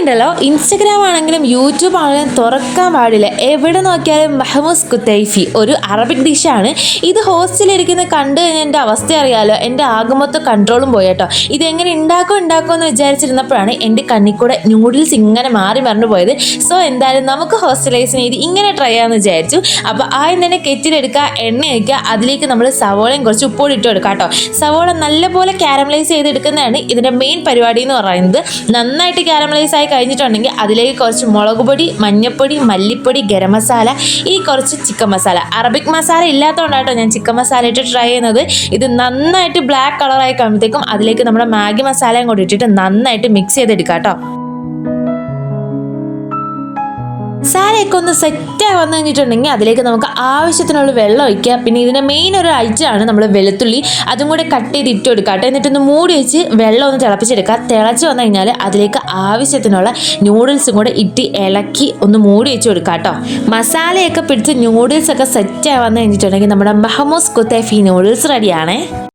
ഉണ്ടല്ലോ. ഇൻസ്റ്റഗ്രാം ആണെങ്കിലും യൂട്യൂബ് ആണെങ്കിലും തുറക്കാൻ പാടില്ല. എവിടെ നോക്കിയാലും മെഹമൂസ് കുത്തൈഫി ഒരു അറബിക് ഡിഷാണ്. ഇത് ഹോസ്റ്റലിരിക്കുന്ന കണ്ടു കഴിഞ്ഞാൽ എന്റെ അവസ്ഥ അറിയാലോ. എന്റെ ആകമൊത്തം കൺട്രോളും പോയി കേട്ടോ. ഇതെങ്ങനെ ഉണ്ടാക്കും ഉണ്ടാക്കും എന്ന് വിചാരിച്ചിരുന്നപ്പോഴാണ് എന്റെ കണ്ണിക്കൂടെ ന്യൂഡിൽസ് ഇങ്ങനെ മാറി മറിഞ്ഞു പോയത്. സോ എന്തായാലും നമുക്ക് ഹോസ്റ്റലൈസിന് ഇത് ഇങ്ങനെ ട്രൈ ചെയ്യാമെന്ന് വിചാരിച്ചു. അപ്പോൾ ആദ്യം തന്നെ കെറ്റിലെടുക്കുക എണ്ണ വയ്ക്കുക അതിലേക്ക് നമ്മൾ സവോളയും കുറച്ച് ഉപ്പോടി ഇട്ട് കൊടുക്കാം കേട്ടോ. സവോള നല്ലപോലെ ക്യാരമലൈസ് ചെയ്തെടുക്കുന്നതാണ് ഇതിന്റെ മെയിൻ പരിപാടി എന്ന് പറയുന്നത്. നന്നായിട്ട് ക്യാരമലൈസ് ആയി കഴിഞ്ഞിട്ടുണ്ടെങ്കിൽ അതിലേക്ക് കുറച്ച് മുളക് പൊടി മഞ്ഞൾപ്പൊടി മല്ലിപ്പൊടി ഗരം മസാല ഈ കുറച്ച് ചിക്കൻ മസാല. അറബിക് മസാല ഇല്ലാത്തതുകൊണ്ടാട്ടോ ഞാൻ ചിക്കൻ മസാല ഇട്ട് ട്രൈ ചെയ്യുന്നത്. ഇത് നന്നായിട്ട് ബ്ലാക്ക് കളറായി കഴിയുമ്പോഴത്തേക്കും അതിലേക്ക് നമ്മുടെ മാഗി മസാലയും കൂടി ഇട്ടിട്ട് നന്നായിട്ട് മിക്സ് ചെയ്തെടുക്കാം കേട്ടോ സാരയൊക്കെ ഒന്ന് സെറ്റായി വന്നു കഴിഞ്ഞിട്ടുണ്ടെങ്കിൽ അതിലേക്ക് നമുക്ക് ആവശ്യത്തിനുള്ള വെള്ളം ഒഴിക്കുക. പിന്നെ ഇതിന്റെ മെയിൻ ഒരു ഐറ്റമാണ് നമ്മൾ വെളുത്തുള്ളി. അതും കൂടെ കട്ട് ചെയ്ത് ഇട്ട് കൊടുക്കുക കേട്ടോ. എന്നിട്ടൊന്ന് മൂടി വെച്ച് വെള്ളം ഒന്ന് തിളപ്പിച്ചെടുക്കുക. തിളച്ച് വന്നു കഴിഞ്ഞാൽ അതിലേക്ക് ആവശ്യത്തിനുള്ള നൂഡിൽസും കൂടെ ഇട്ട് ഇളക്കി ഒന്ന് മൂടി വെച്ച് കൊടുക്കുക കേട്ടോ. മസാലയൊക്കെ പിടിച്ച് നൂഡിൽസ് ഒക്കെ സെറ്റായി വന്നു കഴിഞ്ഞിട്ടുണ്ടെങ്കിൽ നമ്മുടെ മഹമൂസ് കുത്തേഫി നൂഡിൽസ് റെഡിയാണേ